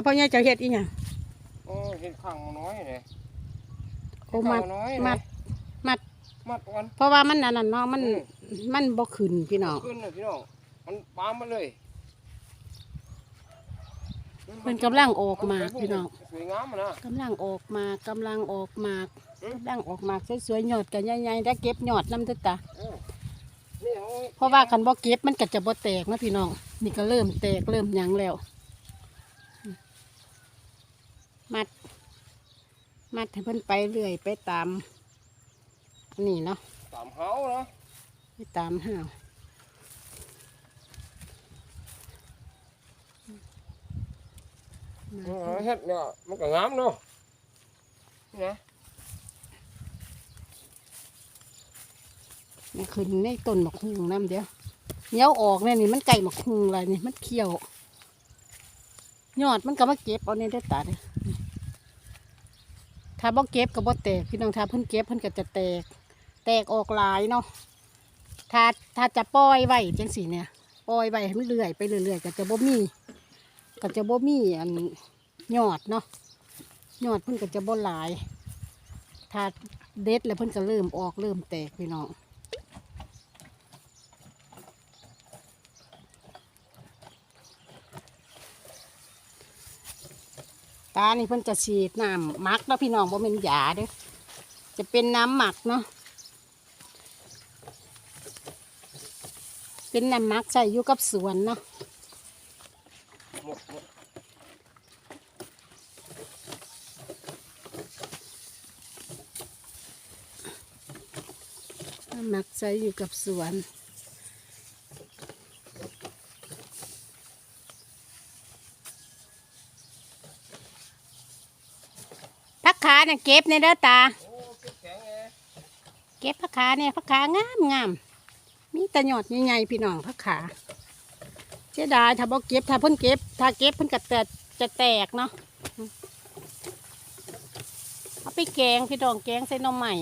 เอาพ่อใหญ่เจะเฮ็ดอีหยังโอ้เห็ดขังน้อยเลยโอ้มัดน้อยมัด มัด มัดวัน เพราะว่ามันอันนั้นเนาะมันมันบ่ขึ้นพี่น้องขึ้นเลยพี่น้องมันปามาเลยเพิ่นกำลังออกมาพี่น้องสวยงามอะนะ กำลังออกมากำลังออกมาอืม กำลังออกมาสวยๆยอดกันใหญ่ๆได้เก็บยอดนำเด้อตาเออนี่เอาเพราะว่าคันบ่เก็บมันก็จะบ่แตกนะพี่น้องนี่ก็เริ่มแตกเริ่มหยังแล้ว มัด มัดให้เพิ่นไปเรื่อยไปตาม อันนี่เนาะตามเฮานะไปตามห้าวเออเฮ็ดเนี่ยมันก็งามเนาะนี่นะนี่ขึ้นในต้นหมกฮุงน้ำเดียวเหนียวออกเนี่ยนี่มันไก่หมกฮุงอะไรนี่มันเขียว ยอดมันก็มาเก็บเอาเนี่ยได้อตาเด้อ ถ้าบ่เก็บก็บ่แตกพี่น้องถ้าเพิ่นเก็บเพิ่นก็จะแตก แตกออกหลายเนาะถ้าถ้าจะปล่อยไว้จังสีเนี่ยปล่อยไว้ให้มันเลื่อยไปเรื่อยๆก็จะบ่มีก็จะบ่มีอันยอดเนาะยอดเพิ่นก็จะบ่หลาย ถ้าเด็ดแล้วเพิ่นก็เริ่มออกเริ่มแตกพี่น้องานี่เพิ่นจะฉีดน้ำหมักแล้วพี่น้องบ่เป็นยาเด้อจะเป็นน้ำหมักเนาะเป็นน้ำหมักใส่อยู่กับสวนเนาะน้ำหมักใส่อยู่กับสวน พักขาเนี่ยเก็บเนี่ยเด้อตาเก็บแข็งเลยเก็บผักขาเนี่ยผักขางามงามมีแตะยอดใหญ่ๆพี่น้องผักขาเสียดายถ้าบ่เก็บถ้าเพิ่นเก็บ ถ้าเก็บเพิ่นก็แตกจะแตกเนาะเอาไปแกงพี่น้องแกงใส่หน่อไม้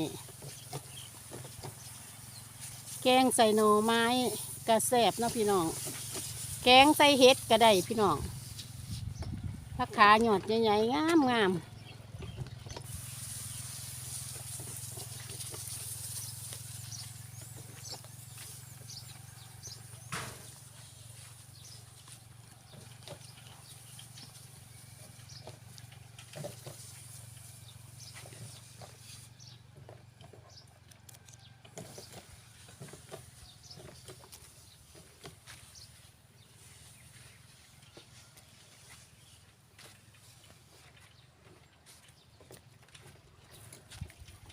แกงใส่หน่อไม้กระแสบเนาะพี่น้อง แกงใส่เห็ดก็ได้พี่น้องผักขาหยอดใหญ่ๆงามงาม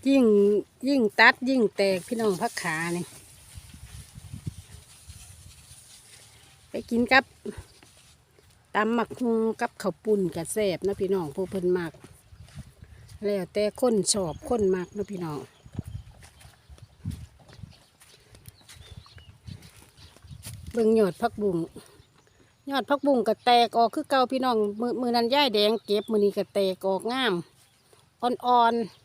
ยิ่งยิ่งตัดยิ่งแตกพี่น้องพักขาเนี่ยไปกินกับตำหมักฮุงกับข้าวปุ่นกับแสบนะพี่น้องผู้เพิ่นมักแล้วแต่คนชอบคนมักนะพี่น้องเบิ่งยอดพักบุ้งยอดพักบุ้งก็แตกออกคือเก่าพี่น้องมือมือนั้นย่ายแดงเก็บมือนี้ก็แตกออกงามอ่อนๆ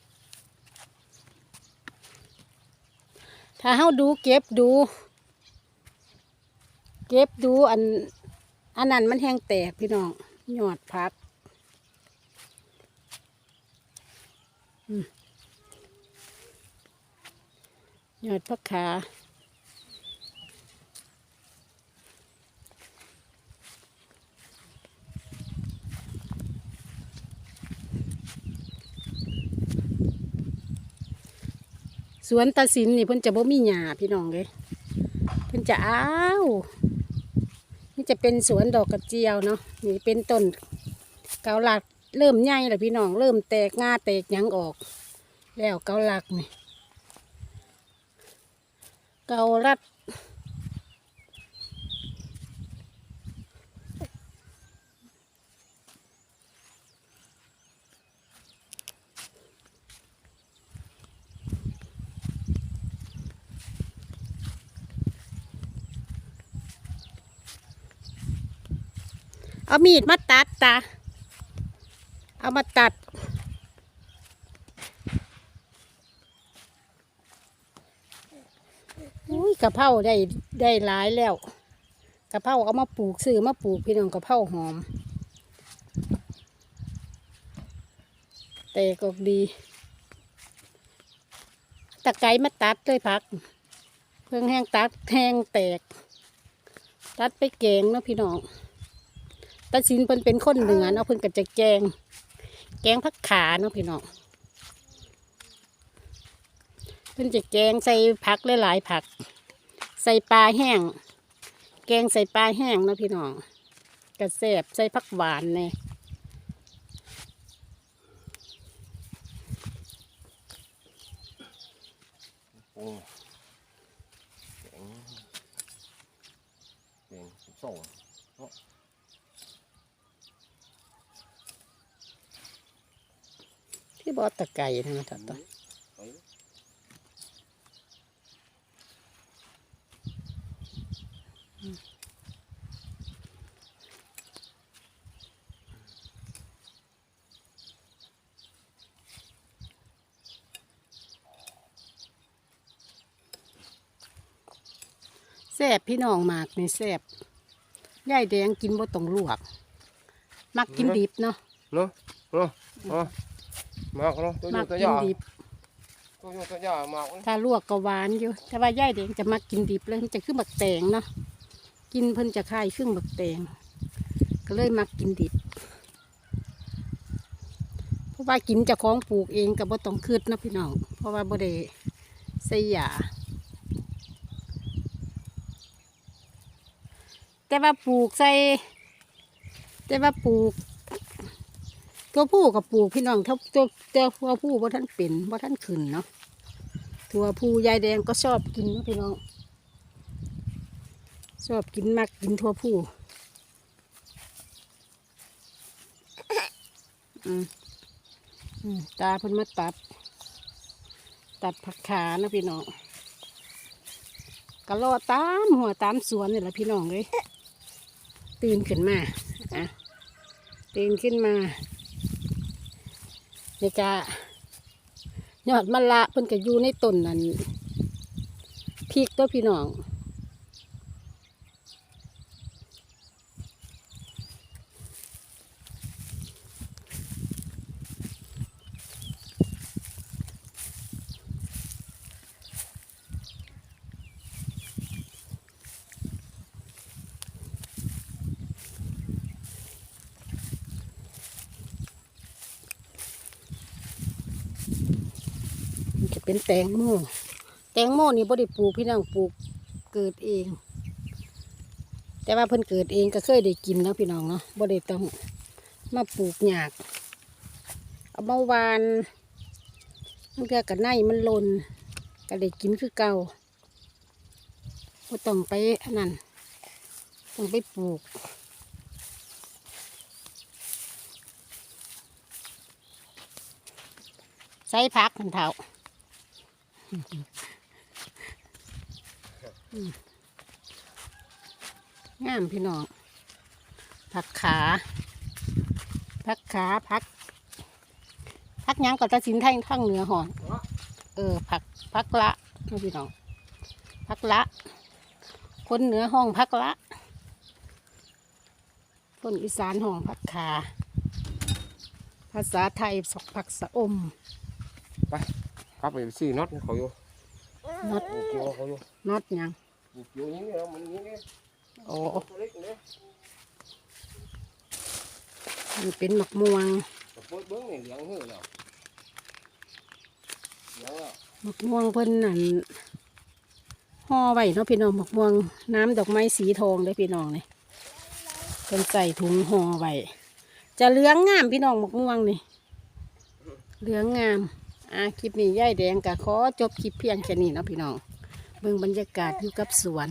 ถ้าเฮาดูเก็บดู เก็บดูอัน อันนั้นมันแห้งแตกพี่น้องยอดพักหยอดพักขา สวนตาสินนี่เพิ่นจะบ่มีหญ้าพี่น้องเลยเพิ่นจะอ้าวนี่จะเป็นสวนดอกกระเจียวเนาะนี่เป็นต้นเกาหลักเริ่มใหญ่แล้วพี่น้องเริ่มแตกงาแตกหยังออก แล้วเกาหลักนี่เกาลัด เอามีดมาตัดตาเอามาตัด อุ้ยกะเพราได้ได้หลายแล้วกะเพราเอามาปลูกซื้อมาปลูกพี่น้องกะเพราหอม แตกออกดีตะไคร้มาตัดเลยพัก เพิ่งแห้งตัดแห้งแตก ตัดไปแกงเนาะพี่น้อง ตาสินเพิ่นเป็นคนเหนือเนาะเพิ่นก็จะแกง แกงผักขาเนาะพี่น้องเพิ่นจะแกงใส่ผักหลายๆผัก ใส่ปลาแห้ง แกงใส่ปลาแห้งเนาะพี่น้องกระแสบใส่ผักหวานเนี่ยโอ้แข็งแข็งส่ง ที่บอตะไก่นะท่านต่อไปแสบพี่น้องมากนี่แสบยายแดงกินบ่ต้องลวก มักกินดิบเนาะ เนาะเนาะ เนาะมากเนาะตัวอมัยู่กตัวกิยานดิบ ตัวอยู่ตัวยามากเนาะถ้าลวกก็หวานอยู่แต่ว่ายายแดงจะมักกินดิบเลยมันจะขึ้นบักแตงเนาะกินเพิ่นจะคล้ายครึ่งบักแตงก็เลยมักกินดิบเพราะว่ากินเจะของปลูกเองกับบ่ต้องคืดเนาะพี่น้องเพราะว่าบ่ได้ใส่ยาแต่ว่าปลูกใส่แต่ว่าปลูก ตัวผู้กับปลูกพี่น้องถ้าตัวตัวผู้ว่าท่านเป็นว่าท่านขึ้นเนาะตัวผู้ยายแดงก็ชอบกินนะพี่น้องชอบกินมากกินทั่วผู้ตาเพิ่นมาตัด ตัดผักขานะพี่น้องก็รอตามหัวตามสวนนี่แหละพี่น้องเลยตื่นขึ้นมาอะตื่นขึ้นมา นี่กะยอดมะละเพิ่นก็อยู่ในต้นนั้นพริกตัวพี่น้อง จะเป็นแตงโมแตงโมนี่บ่ได้ปลูกพี่น้องปลูกเกิดเอง แต่ว่าเพิ่นเกิดเองก็เคยได้กินเนาะพี่น้องเนาะบ่ได้ต้องมาปลูกหยากเอามาหวานมันก็กระไนมันลนก็ได้กินคือเก่าบ่ต้องไปนนั้นต้องไปปลูกใส่ผักมันเถาอืม งามพี่น้อง ผักขา ผักขาผัก ผักยังก็ตะสินไทยทั้งเหนือหอน เออ ผักผักละพี่น้อง ผักละ คนเหนือห้องผักละ คนอีสานห้องผักขา ภาษาไทยสกผักสะอม ไป ครับไปซื้อน็อตให้เขาอยู่น็อตปลูกเกี่ยวเขาอยู่น็อตหยังปลูกเกี่ยวนี้เนี่ยมันนี้เนี่ยโอ้ตัวเล็กเนี่ยมันเป็นหมักม่วงแต่เปิดเบิ้งนี่เหลืองเหือแล้วเหลืองแล้วหมักม่วงเพิ่นนั่นห่อไว้เนาะพี่น้องหมักม่วงน้ำดอกไม้สีทองเลยพี่น้องนี่เพิ่นใส่ถุงห่อไว้จะเหลืองงามพี่น้องหมักม่วงนี่เหลืองงาม อะคลิปนี้ย่ายแดงกะขอจบคลิปเพียงแค่นี้เนาะพี่น้องเบิ่งบรรยากาศอยู่กับสวน